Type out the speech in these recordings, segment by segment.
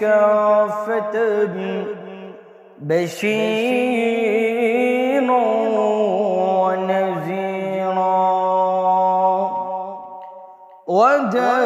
كافة بشيرا ونذيرا. ودائنا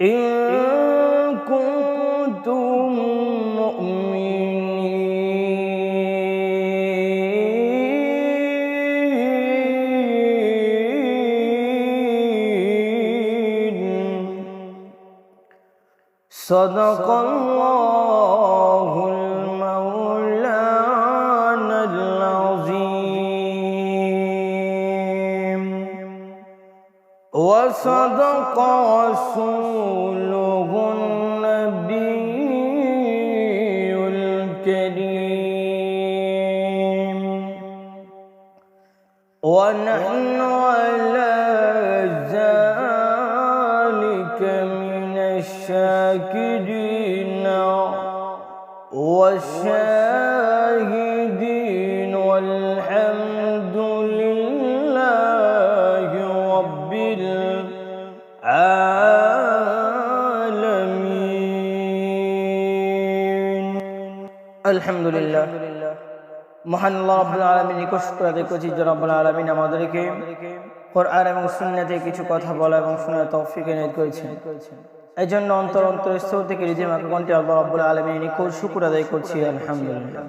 إن كنتم مؤمنين. صدق الله الشاكرين والشاهدين والحمد لله رب العالمين الحمد لله মহান আল্লাহ রাব্বুল আলামিন নিকট শুকর আদায় করছি যে রাব্বুল আলামিন আমাদেরকে কোরআন এবং সুন্নাতে কিছু কথা বলা এবং শোনার তৌফিক এনায়েত করেছেন এই জন্য অন্তর অন্তর স্তর থেকে হৃদয় মাকাগণটি আল্লাহ রাব্বুল আলামিন নিকট শুকর আদায় করছি, আলহামদুলিল্লাহ।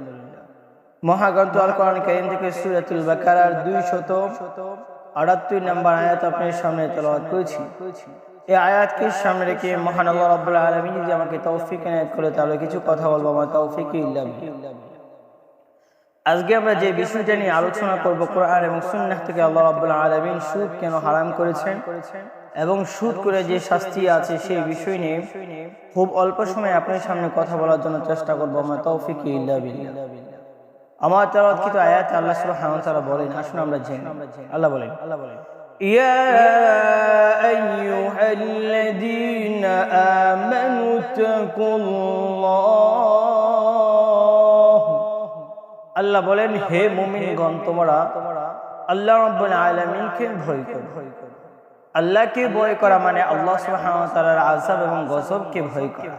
মহাগ্রন্থ আল কোরআন কারীম থেকে সূরাতুল বাকারার 278 নম্বর আয়াত আপনার সামনে তেলাওয়াত করেছি। এই আয়াতকে সামনে রেখে মহান আল্লাহ রাব্বুল আলামিন যদি আমাকে তৌফিক এনায়েত করে, তাহলে কিছু কথা বলব, আমার তৌফিক ইল্লা বিল্লাহ আজকে আমরা যে বিষয়টা নিয়ে আলোচনা করব কোরআন এবং সুন্নাহ থেকে আল্লাহ রাব্বুল আলামিন সুদ কেন হারাম করেছেন এবং সুদ করে যে শাস্তি আছে সেই বিষয় নিয়ে খুব অল্প সময়ে আপনার সামনে কথা বলার জন্য চেষ্টা করব। আমার তৌফিক ইল্লা বিল্লাহ। আমার কিন্তু আয়াত আল্লাহ সুবহানাহু ওয়া তাআলা বলেন, আসুন আমরা জেনে আল্লাহ বলেন আল্লাহ বলেন, ইয়া আইয়ুহাল্লাযীনা আমানু আল্লাহ বলেন হে মুমিনগণ তোমরা আল্লাহ রাব্বুল আলামিনকে ভয় করো আল্লাহকে ভয় করা মানে আল্লাহ সুবহানাহু ওয়া তাআলার আযাব এবং গজবকে ভয় করা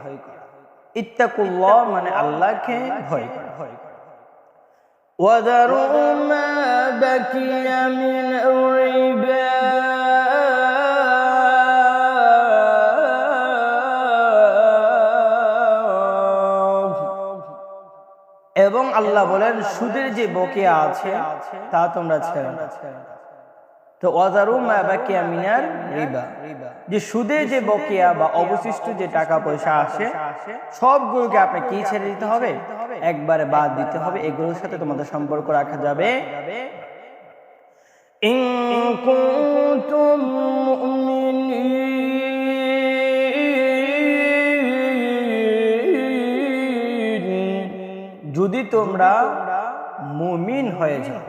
ইত্তাকুল্লাহ মানে আল্লাহকে ভয় করা وذروا ما بكي من الربا আল্লাহ বলেন সুদের যে বকেয়া আছে তা তোমরা ছেড়ে তো মিনার রিবা। যে সুদে যে বকেয়া বা অবশিষ্ট যে টাকা পয়সা আসে সবগুলোকে আপনি কি ছেড়ে দিতে হবে? একবারে বাদ দিতে হবে। এগুলোর সাথে তোমাদের সম্পর্ক রাখা যাবে। ইন যদি তোমরা মুমিন হয়ে যাও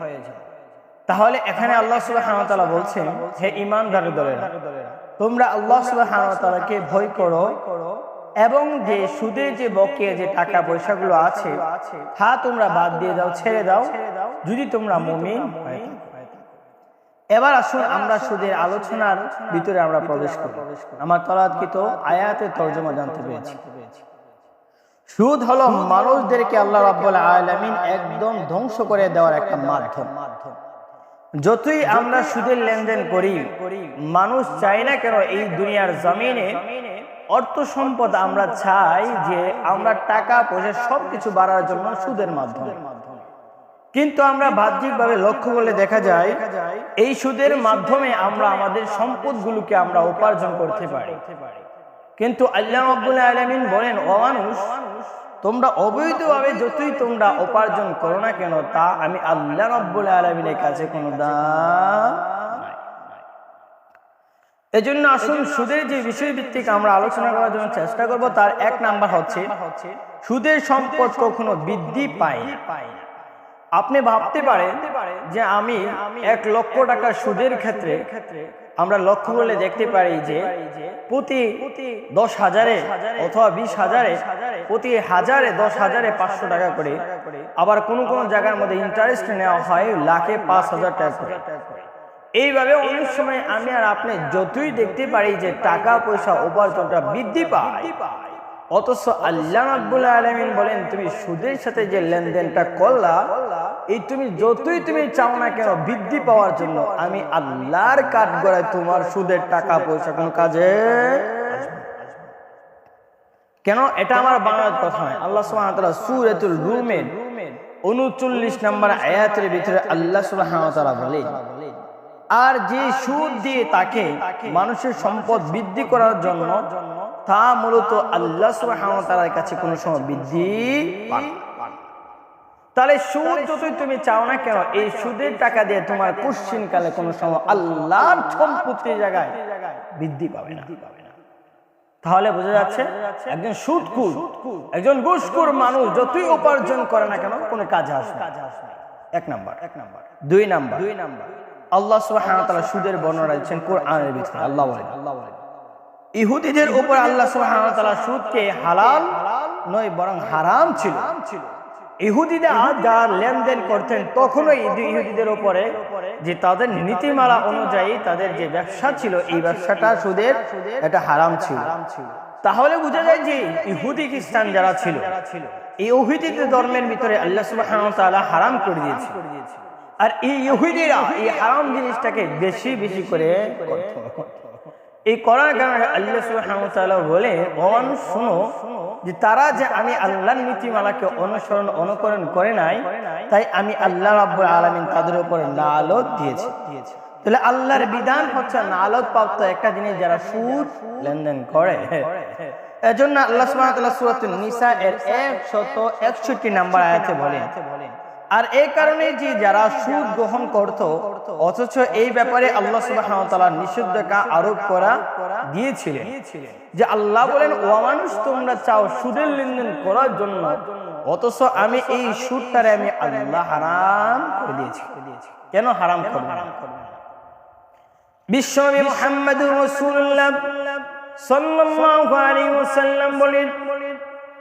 তাহলে এখানে আল্লাহ তাআলা বলছেন হে ঈমানদার দলেরা তোমরা আল্লাহ তাআলাকে ভয় করো এবং যে সুদে যে বকেয়া যে টাকা পয়সাগুলো আছে তা তোমরা বাদ দিয়ে দাও ছেড়ে দাও যদি তোমরা মুমিন এবার আসুন আমরা সুদের আলোচনার ভিতরে আমরা প্রবেশ করি। আমার তলাৎকৃত আয়াতের তর্জমা জানতে পেরেছি। সুদ হলো মানুষদেরকে আল্লাহ রাব্বুল আলামিন একদম ধ্বংস করে দেওয়ার একটা মাধ্যম। যতই আমরা সুদের লেনদেন করি, মানুষ চাই না কেন এই দুনিয়ার জমিনে অর্থ সম্পদ আমরা চাই যে আমরা টাকা পয়সা সবকিছু বাড়ার জন্য সুদের মাধ্যমে। কিন্তু আমরা বাহ্যিকভাবে লক্ষ্য করলে দেখা যায়, এই সুদের মাধ্যমে আমরা আমাদের সম্পদগুলোকে আমরা উপার্জন করতে পারি। কিন্তু আল্লাহ আব্দুল আলমিন বলেন ও মানুষ তোমরা অবৈধভাবে যতই তোমরা উপার্জন করো না কেন তা আমি আল্লাহ রব্বুল আলমিনের কাছে কোনো দাম নাই। এজন্য আসুন সুদের যে বিষয়ভিত্তিক আমরা আলোচনা করার জন্য চেষ্টা করব তার এক নাম্বার হচ্ছে সুদের সম্পদ কখনো বৃদ্ধি পায়। আপনি ভাবতে পারেন যে আমি এক লক্ষ টাকা সুদের ক্ষেত্রে আমরা লক্ষ্য করলে দেখতে পারি যে প্রতি দশ হাজারে অথবা বিশ হাজারে প্রতি হাজারে দশ হাজারে পাঁচশো টাকা করে আবার কোনো কোনো জায়গার মধ্যে ইন্টারেস্ট নেওয়া হয় লাখে পাঁচ হাজার টাকা করে। এইভাবে অনেক সময় আমি আর আপনি যতই দেখতে পারি যে টাকা পয়সা উপার্জনটা বৃদ্ধি পায়। অথচ আল্লাহ রাব্বুল আলামিন বলেন তুমি সুদের সাথে যে লেনদেনটা করলা এই তুমি যতই তুমি চাও না কেন, বৃদ্ধি পাওয়ার জন্য আমি আল্লাহর কাঠ গড়ায় তোমার সুদের টাকা, পয়সা কোনো কাজে কেন? এটা আমার বাংলার কথা নয়। আল্লাহ তাআলা সূরাতুল রুমের 39 নম্বর আয়াতের ভিতরে আল্লাহ তাআলা বলে আর যে সুদ দিয়ে তাকে মানুষের সম্পদ বৃদ্ধি করার জন্য, তা মূলত আল্লাহ তাআলার কাছে কোনো সময় বৃদ্ধি পায়। তাহলে সুদ যতই তুমি চাও না কেন? এই সুদের টাকা দিয়ে তোমার কুশ্চিন কালে কোনো সময় আল্লাহর সম্পত্তির জায়গায় বৃদ্ধি পাবে না। তাহলে বোঝা যাচ্ছে একজন সুদকুর একজন ঘুষকুর মানুষ যতই উপার্জন করে না কেন, কোনো কাজে আসবে। এক নাম্বার এক নাম্বার। দুই নাম্বার। দুই নাম্বার আল্লাহ সুবহানাহু তাআলা সুদের বর্ণনা দিচ্ছেন কোরআনের ভিতরে। আল্লাহ বলেন, ইহুদিদের উপর আল্লাহ সুবহানাহু তাআলা সুদকে হালাল নয়, বরং হারাম ছিল। ইহুদিরা যা লেনদেন করতেন তখনও ইহুদিদের উপরে যে তাদের নীতিমালা অনুযায়ী তাদের যে ব্যবসা ছিল, এই ব্যবসাটা সুদের এটা হারাম ছিল তাহলে বোঝা যায় যে ইহুদি খ্রিস্টান যারা ছিল, এই ইহুদিদের ধর্মের ভিতরে আল্লাহ তাআলা হারাম করে দিয়েছে আর এই ইহুদিরা এই হারাম জিনিসটাকে বেশি বেশি করে করত। এই করার কারণে আল্লাহ তাআলা বলে, ভগবান, শুনো যে তারা যে আমি আল্লাহর নীতিমালাকে অনুসরণ, অনুকরণ করে নাই, তাই আমি আল্লাহ রাব্বুল আলামিন তাদের উপরে লালত দিয়েছি। তাহলে আল্লাহর বিধান হচ্ছে নালত প্রাপ্ত একটা জিনিস যারা সুদ লেনদেন করে। এজন্য আল্লাহ সূরাতুন নিসা এর 161 নাম্বার আয়াতে বলেন আর এই কারণে যে যারা সুদ গ্রহণ করত, অথচ এই ব্যাপারে আল্লাহ ওয়া তাআলা আরোপ করা দিয়েছিলেন যে আল্লাহ বলেন ও মানুষ, তোমরা চাও সুদের লেনদেন করার জন্য, অথচ আমি এই সুদটারে আমি আল্লাহ হারাম করে দিয়েছি। কেন হারাম করব বিশ্বনবী মুহাম্মদুর বলেন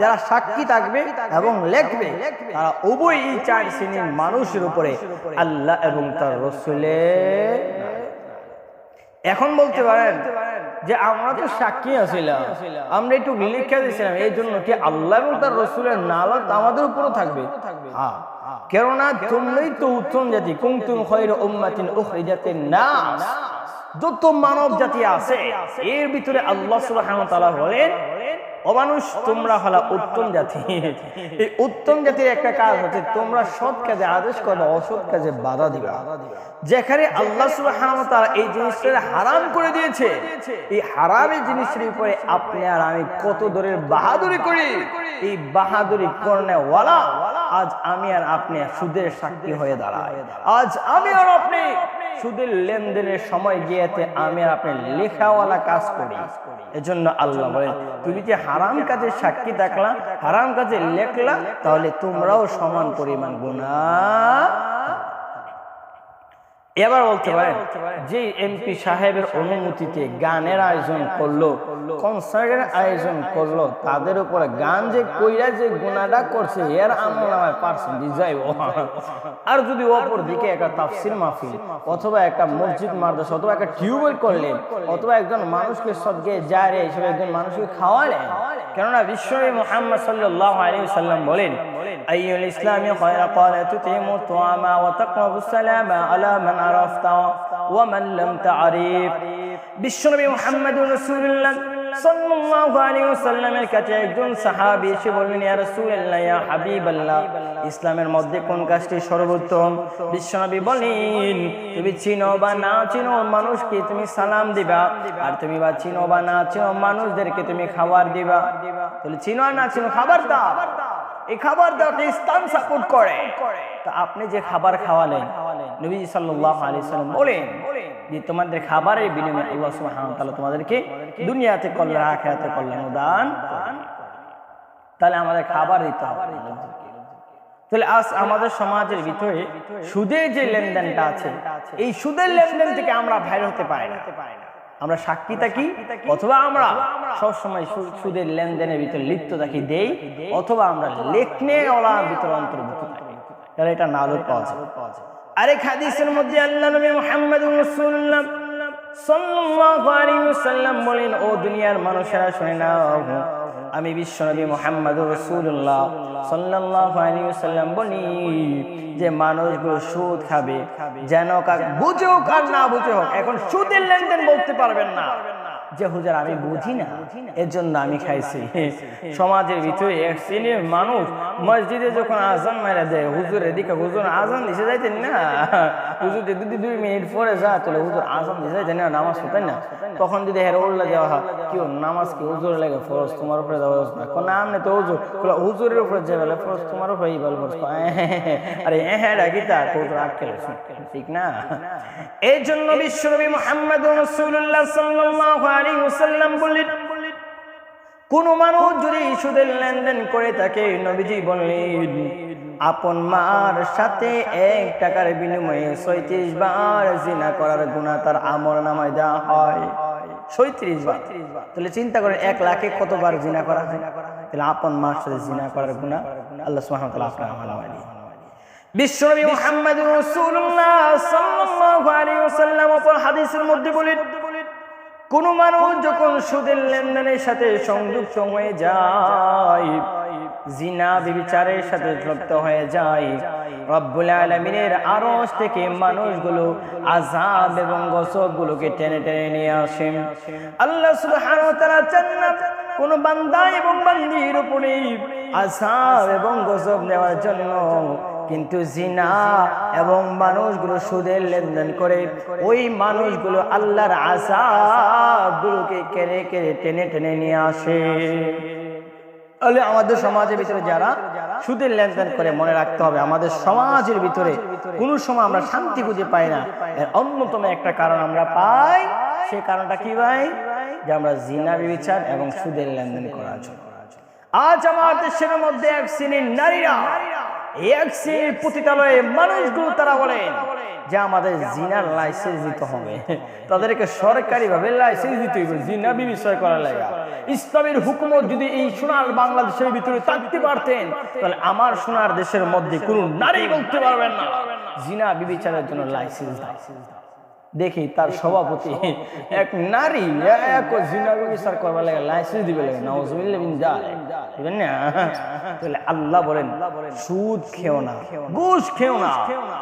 যারা সাক্ষী থাকবে এবং লেখবে, তারা উভয় চার শ্রেণির মানুষের উপরে আল্লাহ এবং তার রসুলের এখন বলতে পারেন যে আমরা তো সাক্ষী আছিলাম, আমরা একটু লিখে দিয়েছিলাম, এই জন্য কি আল্লাহ এবং তার রসুলের নালত আমাদের উপরও থাকবে? হ্যাঁ। কেননা তোমরাই তো উত্তম জাতি কুমতুম খৈর উম্মাতিন যত মানব জাতি আছে, এর ভিতরে আল্লাহ সুবহানাহু ওয়া তাআলা বলেন অমানুষ, তোমরা হলা উত্তম জাতি। এই উত্তম জাতির একটা কাজ হচ্ছে, তোমরা সৎ কাজে আদেশ করবে, অসৎ কাজে বাধা দিবা। যেখানে আল্লাহ তাআলা এই জিনিসটা হারাম করে দিয়েছে, এই হারামের জিনিসের উপরে আপনি আর আমি কত দূরের বাহাদুরি করি? এই বাহাদুরি করনে ওয়ালা আজ আমি আর আপনি সুদের সাক্ষী হয়ে দাঁড়ায় আজ আমি আর আপনি সুদের লেনদেনের সময় গিয়েতে আমি আপনি লেখাওয়ালা কাজ করি। এজন্য আল্লাহ বলেন, তুমি যে হারাম কাজে সাক্ষী থাকলা, হারাম কাজে লেখলা, তাহলে তোমরাও সমান পরিমাণ গুণা এবার বলতে পারেন যে এমপি সাহেবের অনুমতিতে গানের আয়োজন করল কনসার্টের আয়োজন করল তাদের উপরে গান যে কইরা যে গুণাটা করছে এর আমল নামায় পার্সেন্টেজ যাইব। আর যদি অপর দিকে একটা তাফসির মাহফিল অথবা একটা মসজিদ মাদ্রাসা অথবা একটা টিউবওয়েল করলেন অথবা একজন মানুষকে সদকে জারে হিসেবে একজন মানুষকে খাওয়ালেন। কেননা বিশ্বনবী মুহাম্মদ সাল্লাল্লাহু আলাইহি সাল্লাম বলেন আইয়ুল ইসলামি খায়রা তুতিমু তুআমা ওয়া তাকরাবু সালামা আলা মান ইসলামের মধ্যে কোন কাজটি সর্বোত্তম? বিশ্বনবী বলেন, তুমি চিনো বা না চিনো মানুষকে তুমি সালাম দিবা? আর তুমি বা চিনো বা না চিনো মানুষদেরকে তুমি খাবার দিবা? তাহলে চিনো না চিনো খাবার দাও। এই খাবার দেওয়াকে ইসলাম সাপোর্ট করে, তা আপনি যে খাবার খাওয়ালেন নবী সাল্লাল্লাহু আলাইহি সাল্লাম বলেন যে তোমাদের খাবারের বিনিময়ে আল্লাহ সুবহানাহু ওয়া তাআলা তোমাদেরকে দুনিয়াতে কল্যাণ আখিরাতে কল্যাণ দান। তাহলে আমাদের খাবার দিতে হবে তাহলে আজ আমাদের সমাজের ভিতরে সুদের যে লেনদেনটা আছে, এই সুদের লেনদেন থেকে আমরা বাইরে হতে পারি না আমরা সাক্ষী থাকি অথবা আমরা সবসময় সুদের লেনদেনের ভিতরে লিপ্ত থাকি দেই অথবা আমরা লেখনে ওলা ভিতরে অন্তর্ভুক্ত থাকি। তাহলে এটা নালুর পাওয়া যায়। আরেক হাদিসের মধ্যে আল্লাহ নবী মোহাম্মদ রাসূলুল্লাহ বলেন, ও দুনিয়ার মানুষেরা, শুনে নাও, আমি বিশ্বনবী মোহাম্মদ রসুল্লাহ সাল্লাল্লাহু আলাইহি ওয়াসাল্লাম বলি যে, মানুষগুলো সুদ খাবে, যেন বুঝে হোক আর না বুঝে হোক এখন সুদের লেনদেন বলতে পারবেন না। যে হুজুর আমি বুঝি না এর জন্য আমি খাইছি। সমাজের ভিতরে এক শ্রেণির মানুষ মসজিদে যখন আজান মেরে দেয় হুজুর এদিকে হুজুর আজান দিছে যাইতেন না? হুজুর যদি দুই মিনিট পরে যা তাহলে হুজুর আজান দিছে যাইতেন না নামাজ হতেন না। তখন যদি হের উল্লা যাওয়া হয় কি ও নামাজ কি হুজুর লাগে ফরজ তোমার উপরে দেওয়া না। কোন নাম নেই তো হুজুর হুজুরের উপরে যে বলে ফরজ তোমার উপরে বল ফরজ। আরে হ্যাঁ ডাকি তা? হুজুর আটকে ঠিক না? এই জন্য বিশ্বনবী মুহাম্মদ রাসূলুল্লাহ সাল্লাল্লাহু আলাইহি বললেন, কোন মানুষ যদি সুদের লেনদেন করে থাকে, নবীজি বললেন, আপন মার সাথে এক টাকার বিনিময়ে সৈত্রিশ বার জিনা করার গুণা তার আমর নামায় দেওয়া হয়। সৈত্রিশ বার। তাহলে চিন্তা করেন, এক লাখে কতবার জিনা করা হয় তাহলে আপন মার সাথে জিনা করার গুণা আল্লাহ সুবহানাহু ওয়া তাআলা আপনার দিয়ে বিশ্বনবী মুহাম্মদ রাসূলুল্লাহ সাল্লাল্লাহু আলাইহি ওয়াসাল্লাম অপর হাদিসের মধ্যে বলেন কোন মানুষ যখন সুদের লেনদেনের সাথে সংযুক্ত হয়ে যায়, জিনা বিবিচারের সাথে যুক্ত হয়ে যায়, রব্বুল আলমিনের আরস থেকে মানুষগুলো আজাব এবং গসবগুলোকে টেনে টেনে নিয়ে আসেন। আল্লাহ চান না কোন বান্দা এবং বান্দির উপরে আজাব এবং গজব নেওয়ার জন্য কিন্তু জিনা এবং মানুষগুলো সুদের লেনদেন করে, ওই মানুষগুলো আল্লাহর আজাবগুলোকে কেড়ে কেড়ে টেনে টেনে নিয়ে আসে। তাহলে আমাদের সমাজের ভিতরে যারা সুদের লেনদেন করে মনে রাখতে হবে, আমাদের সমাজের ভিতরে কোনো সময় আমরা শান্তি খুঁজে পাই না। অন্যতম একটা কারণ আমরা পাই, সে কারণটা কি ভাই? যে আমরা জিনা, বিচার এবং সুদের লেনদেন জন্য। আজ আমার দেশের মধ্যে এক শ্রেণির নারীরা লাইসেন্স দিতে হবে। জিনা ইসলামের হুকুমত যদি এই সোনার বাংলাদেশের ভিতরে থাকতে পারতেন, তাহলে আমার সোনার দেশের মধ্যে কোনো নারী বলতে পারবেন না। জিনা বিবিচারের জন্য লাইসেন্স লাইসেন্স দেখি তার সভাপতি এক নারী এক জিনা বিচার করবার লাগে লাইসেন্স দিবে লাগে না? তাহলে আল্লাহ বলেন সুদ খেও না ঘুষ খেও না।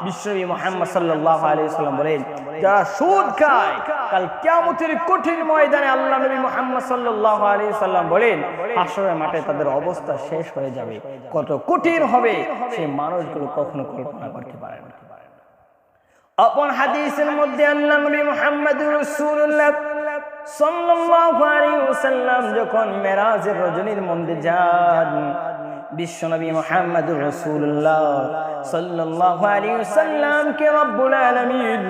বিশ্বনবী মুহাম্মদ সাল্লাল্লাহু আলাইহি সাল্লাম বলেন যারা সুদ খায় কাল কিয়ামতের কঠিন ময়দানে আল্লাহ নবী মুহাম্মদ সাল্লাল্লাহু আলাইহি সাল্লাম বলেন হাসরের মাঠে তাদের অবস্থা শেষ হয়ে যাবে। কত কঠিন হবে সেই মানুষগুলো কখনো কল্পনা করতে পারে না। আপন হাদিসের মধ্যে আল্লাহ নবী মুহাম্মদ রাসূলুল্লাহ সাল্লাল্লাহু আলাইহি ওয়াসাল্লাম যখন মেরাজের রজনীর মধ্যে যান বিশ্বনবী মুহাম্মদুর রাসূলুল্লাহ সাল্লাল্লাহু আলাইহি ওয়াসাল্লাম কে রব্বুল আলামিন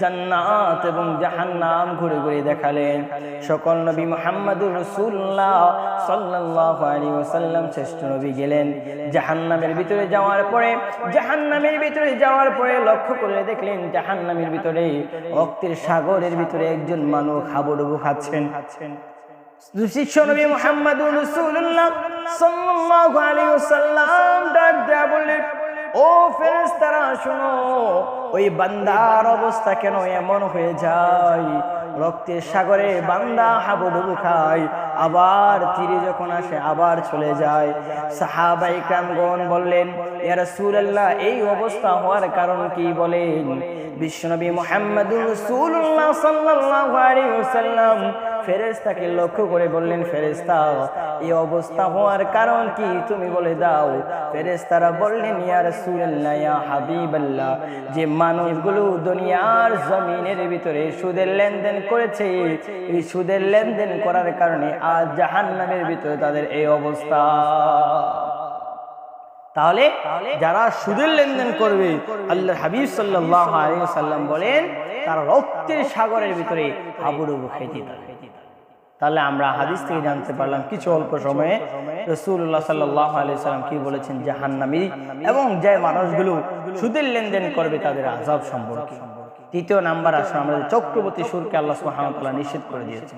জান্নাত এবং জাহান্নাম ঘুরে ঘুরে দেখালেন। সকল নবী মুহাম্মদুর রাসূলুল্লাহ সাল্লাল্লাহু আলাইহি ওয়াসাল্লাম শ্রেষ্ঠ নবী গেলেন। জাহান্নামের ভিতরে যাওয়ার পরে, জাহান্নামের ভিতরে যাওয়ার পরে লক্ষ্য করে দেখলেন জাহান্নামের ভিতরে রক্তের সাগরের ভিতরে একজন মানুষ হাবুডুবু খাচ্ছেন। শিষ্য নবী মুহাম্মদুর রাসূলুল্লাহ সাল্লাল্লাহু আলাইহি ওয়াসাল্লাম ডাক দেয়া বললেন ও ফেরেশতারা, শোনো, ওই বান্দার অবস্থা কেন এমন হয়ে যায়? রক্তের সাগরে বান্দা হাবুডুবু খায়, আবার তীরে যখন আসে, আবার চলে যায়। সাহাবাই কামগণ বললেন, ইয়া রাসূলুল্লাহ, এই অবস্থা হওয়ার কারণ কি? বলেন, বিশ্বনবী মুহাম্মদুর রাসূলুল্লাহ সাল্লাল্লাহু আলাইহি ফেরেশতাকে লক্ষ্য করে বললেন, ফেরেশতা, এই অবস্থা হওয়ার কারণ কি তুমি বলে দাও? ফেরেশতারা বললেন, ইয়া রাসূলুল্লাহ, ইয়া হাবিবাল্লাহ, যে মানুষগুলো দুনিয়ার জমিনের ভিতরে সুদের লেনদেন করেছে, এই সুদের লেনদেন করার কারণে আজ জাহান্নামের ভিতরে তাদের এই অবস্থা। তাহলে যারা সুদের লেনদেন করবে আল্লাহ হাবিব সাল্লাহ সাল্লাম বলেন, তারা রক্তের সাগরের ভিতরে হাবুডুবু খেতে থাকে। তাহলে আমরা হাদিস থেকে জানতে পারলাম কিছু অল্প সময়ে রসুল্লাহ সাল্লাহ সাল্লাম কি বলেছেন? জাহান্নামি এবং যে মানুষগুলো সুদের লেনদেন করবে তাদের আজাব সম্পর্কে। তৃতীয় নাম্বার আসলে আমাদের চক্রবর্তী সুরকে আল্লাহ সুহামতাল্লাহ নিষেধ করে দিয়েছে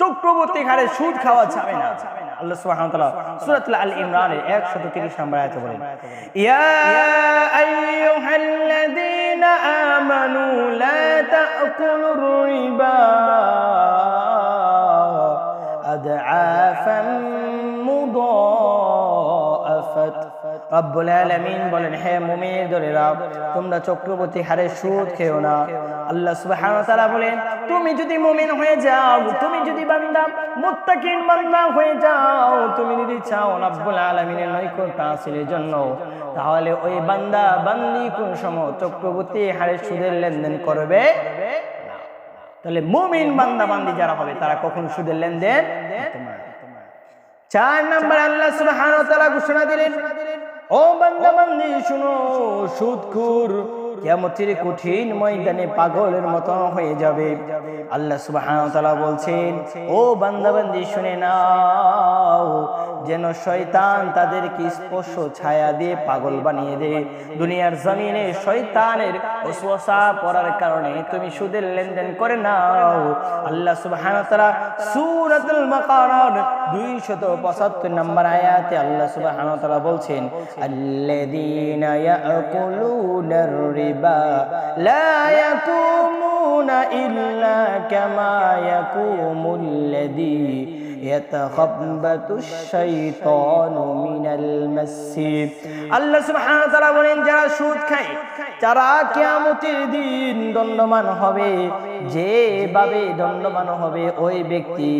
চক্রবর্তী হারে সুদ খাওয়া যাবে না। আল্লাহ সুবহানাহু সূরাতুল আল ইমরানের 130 নম্বর আয়াতে বলেন ইয়া আইয়ুহাল্লাযীনা আমানু লা তাকুলুর রিবা। রব্বুল আলামিন বলেন, হে তোমরা চক্রবর্তী হারে সুদ খেও না। আল্লাহ সুবহানাহু ওয়া তাআলা বলেন, তুমি যদি মুমিন হয়ে যাও, তুমি যদি বান্দা মুত্তাকিন বান্দা হয়ে যাও, তুমি যদি চাও রব্বুল আলামিনের নৈকট্য হাসিলের জন্য, তাহলে ওই বান্দা বান্দি কোন সময় চক্রবর্তী হারে সুদের লেনদেন করবে? তাহলে মুমিন বান্দা বান্দি যারা হবে, তারা কখন সুদের লেনদেন? চার নাম্বার আল্লাহ সুবহানাহু ওয়া তাআলা ঘোষণা দিলেন, ও বান্দা বান্দি শুনো, সুদখুর কিয়ামতের কঠিন ময়দানে পাগলের মতো হয়ে যাবে। আল্লাহ তাআলা বলছেন, ও বান্দা বান্দি শুনে নাও, যেন শয়তান তাদেরকে স্পর্শ ছায়া দিয়ে পাগল বানিয়ে দেয় দুনিয়ার জমিনে শয়তানের ওসওয়াসা পড়ার কারণে তুমি সুদের লেনদেন করে নাও। আল্লাহ সুবহানাহু ওয়া তাআলা সূরাতুল বাকারার 275 নম্বর আয়াতে আল্লাহ তাআলা বলছেন, আল্লাযীনা ইয়াকুলুনার রিবা লা ইয়াকুমুনা ইল্লা কামা ইয়াকুমুল্লাযী يتخبط الشيطان من المس আল্লাহ সুবহানাহু ওয়া তাআলা বলেন যারা সুদ খায় যারা কিয়ামতের দিন দণ্ডমান হবে যেভাবে দণ্ডমান হবে ওই ব্যক্তি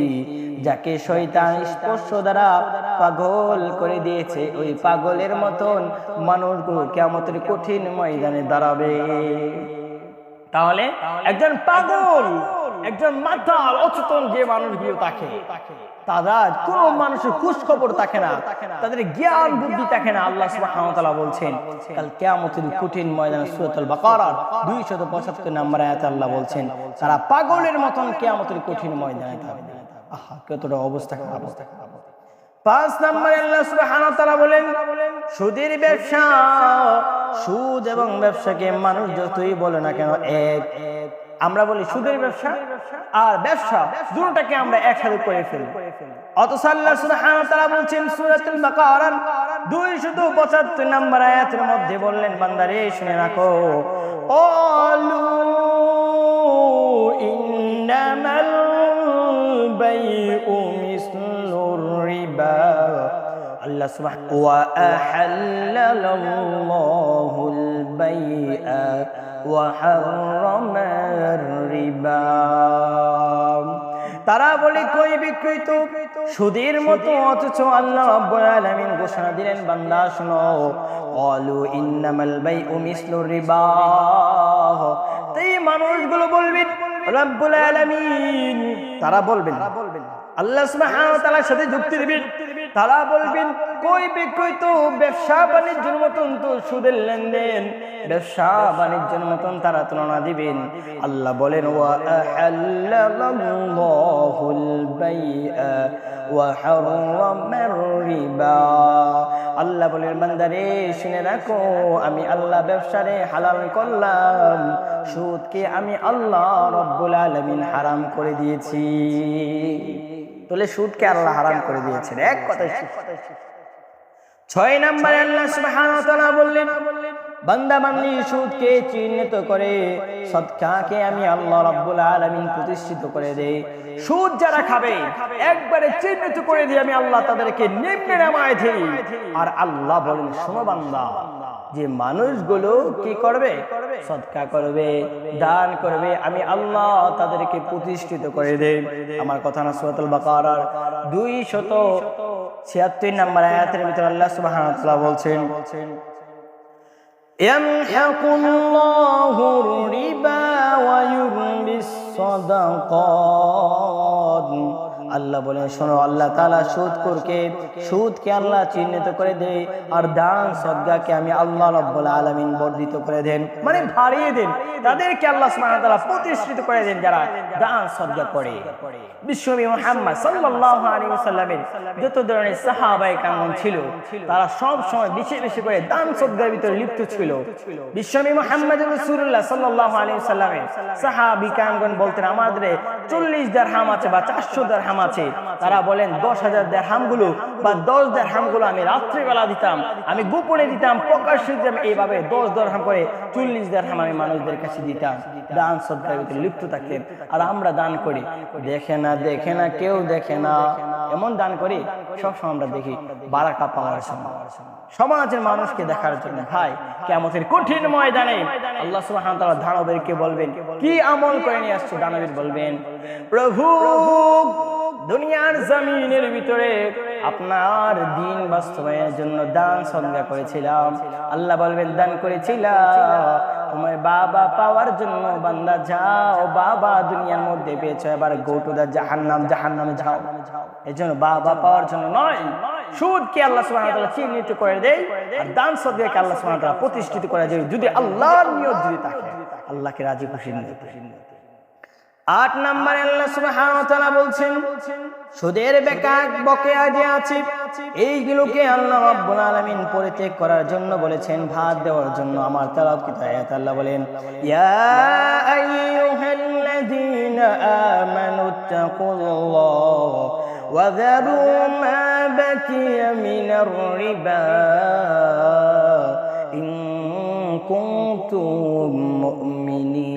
যাকে শয়তান স্পর্শ দ্বারা পাগল করে দিয়েছে, ওই পাগলের মতন মানুষগুলো কিয়ামতের কঠিন ময়দানে দাঁড়াবে। তাহলে একজন পাগল, একজন মাতাল, অচেতন যে মানুষগুলো থাকে তারা কোন মানুষের খুশ খবর থাকে না, তাদের জ্ঞান বুদ্ধি থাকে না, আল্লাহ সুবহানাহু বলছেন, কাল কিয়ামতের কঠিন ময়দানে সূরাতুল বাকারার 275 নম্বর আয়াতে আল্লাহ বলছেন, তারা পাগলের মতন কিয়ামতের কঠিন ময়দানে থাকবে। কতটা অবস্থা খারাপ। অবস্থা খারাপ পাঁচ নম্বরে আল্লাহ সুবহানাহু তাআলা বলেন, সুদের ব্যবসা, সুদ এবং ব্যবসাকে মানুষ যতই বলে না কেন, এক। আমরা বলি সুদের ব্যবসা আর ব্যবসা দুটোটাকে আমরা একসাথে করে ফেলি। অথচ আল্লাহ সুবহানাহু তাআলা বলছেন, সূরাতুল 275 নম্বর আয়াতের মধ্যে বললেন, বান্দারে, শুনে রাখো। অলু ইন্নামাল البيع مثل الربا الله سبحانه وأحل الله البيع وحرم الربا তারা বলে কই বিক্রিত সুদের মতো অথচ আল্লাহ রাব্বুল আলামিন ঘোষণা দিলেন বান্দা শুনো ক্বালু ইন্নামাল বাইউ মিসলুর রিবা এই মানুষগুলো বলবেন রব্বুল আলামিন। তারা বলবেন আল্লাহ সুবহানাহু ওয়া তাআলার সাথে যুক্তি দিবেন। তারা বলবেন কই বিক্রয় তো? ব্যবসা বাণিজ্যের মতন তো সুদের লেনদেন। ব্যবসা বাণিজ্যের মতন তারা তুলনা দিবেন। আল্লাহ বলেন আল্লাহ বলেন, বান্দারে, শুনে রাখো, আমি আল্লাহ ব্যবসারে হালাল করলাম। সুদকে আমি আল্লাহ রব্বুল আলমিন হারাম করে দিয়েছি। তাহলে সুদকে আল্লাহ হারাম করে দিয়েছেন। এক কথায় ছয় নম্বরে আল্লাহ সুবহানাহু বললেন, বান্দা বান্দি সুদকে চিহ্নিত করে, সৎকাকে আমি আল্লাহ রাব্বুল আলামিন প্রতিষ্ঠিত করে দেই সুদ যারা খাবে, একবারে চিহ্নিত করে দিই আমি আল্লাহ তাদেরকে নিম্নে নামায় দেই। আর আল্লাহ বলেন, শোনো বান্দা যে মানুষগুলো কি করবে সদকা করবে দান করবে আমি আল্লাহ তাদেরকে প্রতিষ্ঠিত করে দেই আমার কথা না সুরাতুল বাকারার দুই শত ছিয়াত্তর নম্বর আয়াতের ভিতরে আল্লাহ সুবহানাহু ওয়া তাআলা বলছেন يمحق الله الربا ويربي الصدقات আল্লাহ বলেন, শোনো, আল্লাহ তালা সুদ করকে সুদকে আল্লাহ চিহ্নিত করে দেয় আর দান সদ্গাকে আমি আল্লাহ আলমিন বর্ধিত করে দেন। মানে ভারিয়ে দেন, তাদেরকে আল্লাহ তাআলা প্রতিষ্ঠিত করে দেন যারা দান সদ্গা করে। সব সময় বেশি বেশি করে দান ভিতরে লিপ্ত ছিল। বলতেন, আমাদের 40 দিরহাম আছে বা 400 দিরহাম আছে। তারা বলেন 10000 দিরহামগুলো বা 10 দিরহামগুলো আমি রাত্রিবেলা দিতাম, আমি গোপনে দিতাম, প্রকাশ্যে দিতাম। এইভাবে 10 দিরহাম করে 40 দিরহাম আমি মানুষদের কাছে দিতাম। দান ভিতরে লিপ্ত থাকতেন। আর আমরা দান করি। দেখে না দেখে না, কেউ দেখে না। এমন দান করি, সবসময় আমরা দেখি বারাকা পাওয়ার সময় সমাজের মানুষকে দেখার জন্য। ভাই কেমতের কঠিন ময়দানে আল্লাহ তাআলা দানবীরকে বলবেন, কি আমল করে নিয়ে আসছো? দানবীর বলবেন, প্রভু দুনিয়ার জমিনের ভিতরে আপনার দিন বাস্তবায়নের জন্য দান সদকা করেছিলাম। আল্লাহ বলবেন, দান করেছিলাম। তোমার বাবা পাওয়ার জন্য বান্দা যাও, বাবা দুনিয়ার মধ্যে পেয়েছ, এবার গো টু দা জাহান্নাম, জাহান্নামে যাও। এই জন্য বাবা পাওয়ার জন্য নয়, সুদকে আল্লাহ সুবহানাহু চিহ্নিত করে দেয়, আর দান সদকাকে আল্লাহ প্রতিষ্ঠিত করে যদি আল্লাহর নিয়ত যদি থাকে। আল্লাহকে রাজি খুশি নিতে। আট নম্বরে আল্লাহ সুবহানাহু ওয়া তাআলা বলছেন সুদের বেকা বকেয়া যে আছে এইগুলোকে আল্লাহ রাব্বুল আলামিন পরিত্যাগ করার জন্য বলেছেন ভাত দেওয়ার জন্য আমার তেলাওয়াত আয়াত আল্লাহ বলেন ইয়া আইয়ুহাল্লাযীনা আমানুত্তাকুল্লাহ وذروا ما بقي من الربا إن كنتم مؤمنين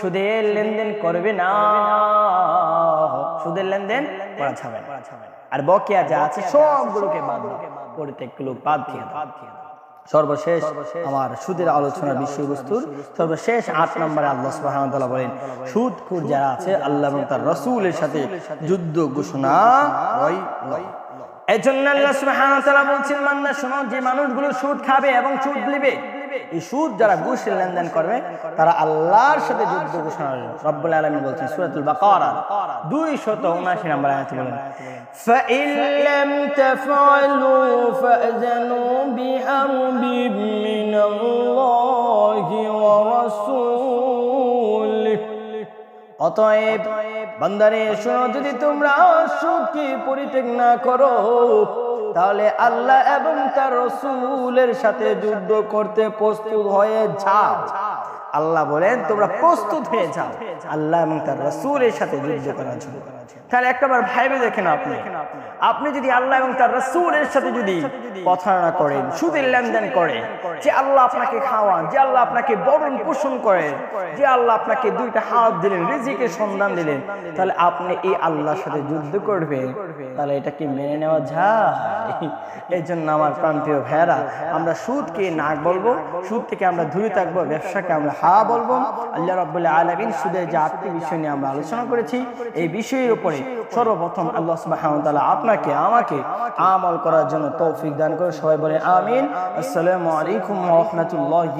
সুদের লেনদেন করবে না। সুদের লেনদেন করা যাবে না। আর বকেয়া যা আছে সবগুলোকে বাদ দাও। প্রত্যেকগুলো বাদ দিয়ে দাও। সর্বশেষ আমার সুদের আলোচনার বিষয়বস্তুর সর্বশেষ আট নম্বরে আল্লাহ সুবহানাহু ওয়া তাআলা বলেন সুদখোর যারা আছে আল্লাহ এবং তার রাসূলের সাথে যুদ্ধ ঘোষণা এজন্য আল্লাহ সুবহানাহু ওয়া তাআলা বলছেন মান্না শোনো যে মানুষগুলো সুদ খাবে এবং সুদ নেবে এই সুদ যারা ঘুষের লেনদেন করবে তারা আল্লাহর সাথে যুদ্ধ ঘোষণা করবে রব্বুল আলামিন বলছেন সূরাতুল বাকারা 279 নম্বর আয়াতে বলেন فإن لم تفعلوا فأذنوا بحرب من الله ورسوله অতএব বান্দারে শোনো যদি তোমরা সুদকে পরিত্যাগ না করো তাহলে আল্লাহ এবং তার রসুলের সাথে যুদ্ধ করতে প্রস্তুত হয়ে যাও। আল্লাহ বলেন তোমরা প্রস্তুত হয়ে যাও। আল্লাহ এবং তার রসুলের সাথে যুদ্ধ করার জন্য। তাহলে একটাবার ভাইবে দেখেন আপনি। আপনি। যদি আল্লাহ এবং তার রসুলের সাথে যদি প্রতারণা করেন সুদের লেনদেন করেন যে আল্লাহ আপনাকে খাওয়ান যে আল্লাহ আপনাকে বরণ পোষণ করেন যে আল্লাহ আপনাকে দুইটা হাত দিলেন রিজিকের সন্ধান দিলেন তাহলে আপনি এই আল্লাহর সাথে যুদ্ধ করবেন। তাহলে এটা কি মেনে নেওয়া যায়? এই জন্য আমার প্রান্তীয় ভাইয়েরা আমরা সুদকে নাক বলব সুদ থেকে আমরা দূরে থাকব ব্যবসাকে আমরা হা বলব? আল্লাহ রব্বুল্লাহ আলমিন সুদের যে আটটি বিষয় নিয়ে আমরা আলোচনা করেছি, এই বিষয়ের উপরে সর্বপ্রথম আল্লাহ সুবাহ আপনাকে, আমাকে আমল করার জন্য তৌফিক দান করে সবাই বলে আমিন। আসসালামু আলাইকুম রহমতুল্লাহ